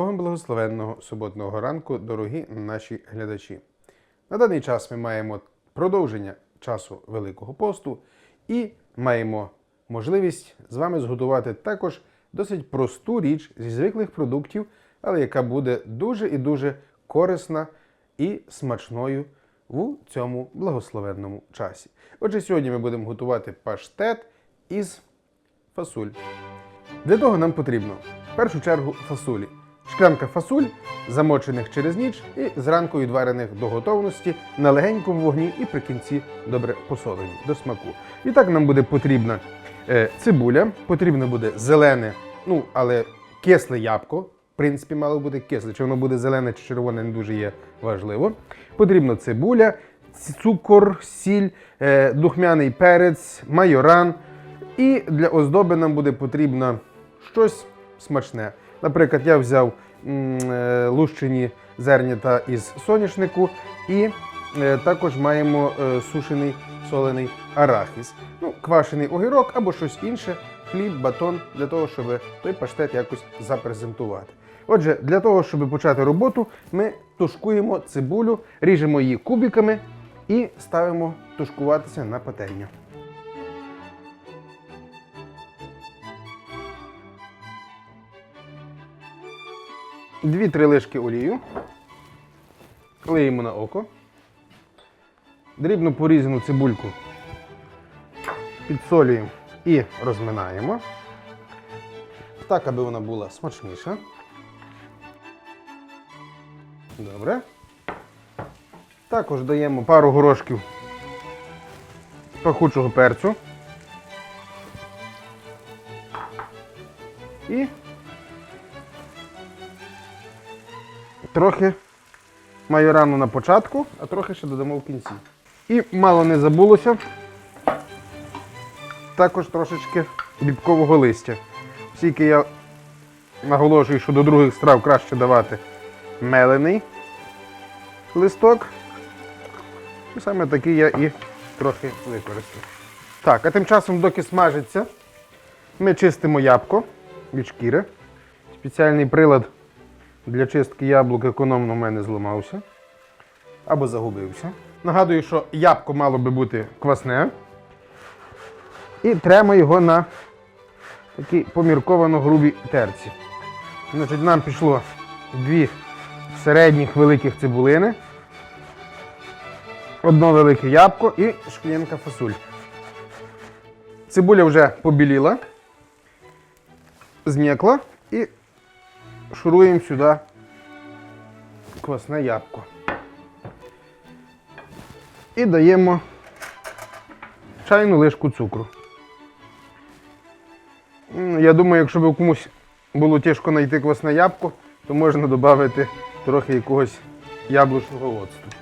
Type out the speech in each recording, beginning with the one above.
Богом благословенного суботного ранку, дорогі наші глядачі. На даний час ми маємо продовження часу Великого посту і маємо можливість з вами зготувати також досить просту річ зі звиклих продуктів, але яка буде дуже і дуже корисна і смачною у цьому благословенному часі. Отже, сьогодні ми будемо готувати паштет із фасоль. Для того нам потрібно в першу чергу фасолі. Шклянка фасоль, замочених через ніч і зранку відварених до готовності на легенькому вогні і при кінці добре посолені до смаку. І так нам буде потрібна е, цибуля, потрібно буде зелене, ну але кисле ябко. В принципі, мало бути кисле. Чи воно буде зелене чи червоне, не дуже є важливо. Потрібно цибуля, цукор, сіль, е, духмяний перець, майоран. І для оздоби нам буде потрібно щось смачне. Наприклад, я взяв е, лущені зернята із соняшнику і е, також маємо е, сушений солений арахіс. Ну, квашений огірок або щось інше, хліб, батон, для того, щоб той паштет якось запрезентувати. Отже, для того, щоб почати роботу, ми тушкуємо цибулю, ріжемо її кубиками і ставимо тушкуватися на пательню. Дві-три лишки олію. Лиємо на око. Дрібно порізану цибульку підсолюємо і розминаємо. Так, аби вона була смачніша. Добре. Також даємо пару горошків пахучого перцю. І трохи майорану на початку, а трохи ще додамо в кінці. І мало не забулося. Також трошечки бібкового листя. Оскільки я наголошую, що до других страв краще давати мелений листок. І саме такий я і трохи використаю. Так, а тим часом, доки смажиться, ми чистимо ябко від шкіри. Спеціальний прилад для чистки яблук економно в мене зламався або загубився. Нагадую, що ябко мало би бути квасне. І тремо його на такій помірковано грубій терці. Значить, нам пішло дві середніх великих цибулини, одно велике ябко і шклянка фасоль. Цибуля вже побіліла, зм'якла і шуруємо сюди квасне ябко. І даємо чайну лишку цукру. Я думаю, якщо б комусь було тяжко знайти квасне ябко, то можна додати трохи якогось яблучного оцту.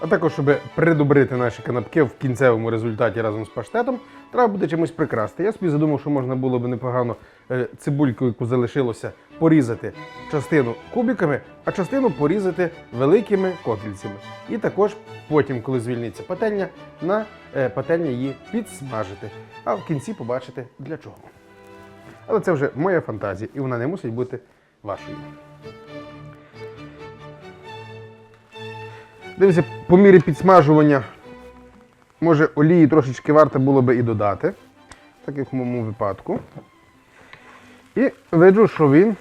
А також, щоб придобрити наші канапки в кінцевому результаті разом з паштетом, треба буде чимось прикрасти. Я собі задумав, що можна було б непогано е, цибульку, яку залишилося, порізати частину кубиками, а частину порізати великими кокільцями. І також потім, коли звільниться пательня, на е, пательні її підсмажити. А в кінці побачите для чого. Але це вже моя фантазія, і вона не мусить бути вашою. Дивіться, по мірі підсмажування, може олії трошечки варто було би і додати, так як в моєму випадку. І виджу, що він,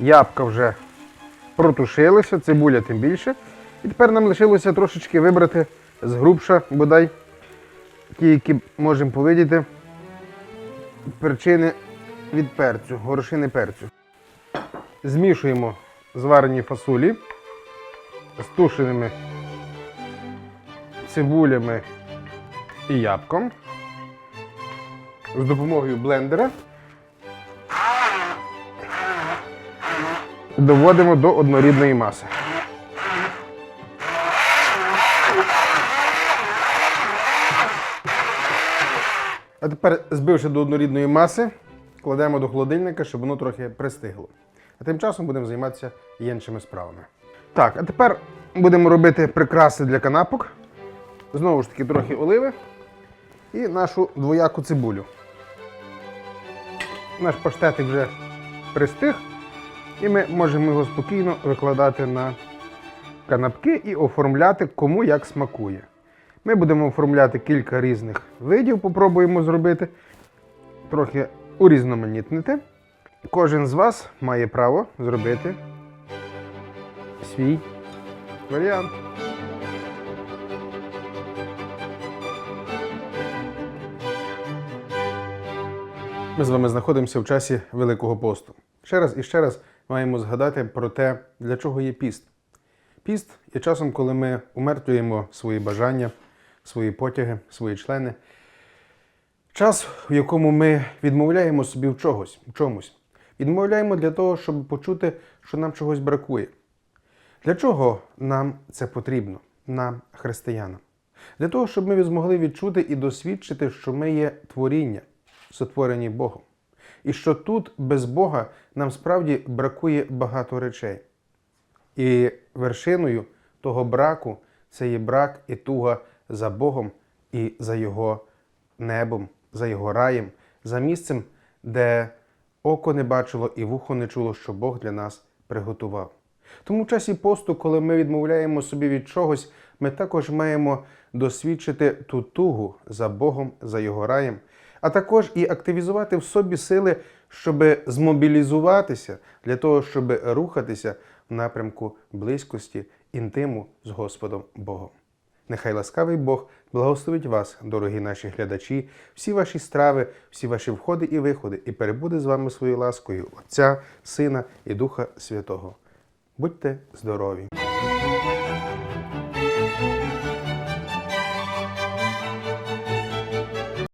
ябка вже протушилися, цибуля тим більше. І тепер нам лишилося трошечки вибрати з грубша, бодай ті, які можемо повидіти, перчини від перцю, горошини перцю. Змішуємо зварені фасолі з тушеними цибулями і ябком з допомогою блендера доводимо до однорідної маси. А тепер, збивши до однорідної маси, кладемо до холодильника, щоб воно трохи пристигло. А тим часом будемо займатися іншими справами. Так, а тепер будемо робити прикраси для канапок. Знову ж таки, трохи оливи і нашу двояку цибулю. Наш паштетик вже пристиг. І ми можемо його спокійно викладати на канапки і оформляти кому як смакує. Ми будемо оформляти кілька різних видів, попробуємо зробити, трохи урізноманітнити. Кожен з вас має право зробити свій варіант. Ми з вами знаходимося в часі Великого посту. Ще раз і ще раз маємо згадати про те, для чого є піст. Піст є часом, коли ми умертвюємо свої бажання, свої потяги, свої члени. Час, в якому ми відмовляємо собі в чогось, в чомусь. Відмовляємо для того, щоб почути, що нам чогось бракує. Для чого нам це потрібно, нам, християнам? Для того, щоб ми змогли відчути і досвідчити, що ми є творіння, сотворені Богом. І що тут без Бога нам справді бракує багато речей. І вершиною того браку це є брак і туга за Богом і за Його небом, за Його раєм, за місцем, де око не бачило і вухо не чуло, що Бог для нас приготував. Тому в часі посту, коли ми відмовляємо собі від чогось, ми також маємо досвідчити ту тугу за Богом, за Його раєм, а також і активізувати в собі сили, щоб змобілізуватися для того, щоб рухатися в напрямку близькості, інтиму з Господом Богом. Нехай ласкавий Бог благословить вас, дорогі наші глядачі, всі ваші страви, всі ваші входи і виходи, і перебуде з вами своєю ласкою Отця, Сина і Духа Святого. Будьте здорові!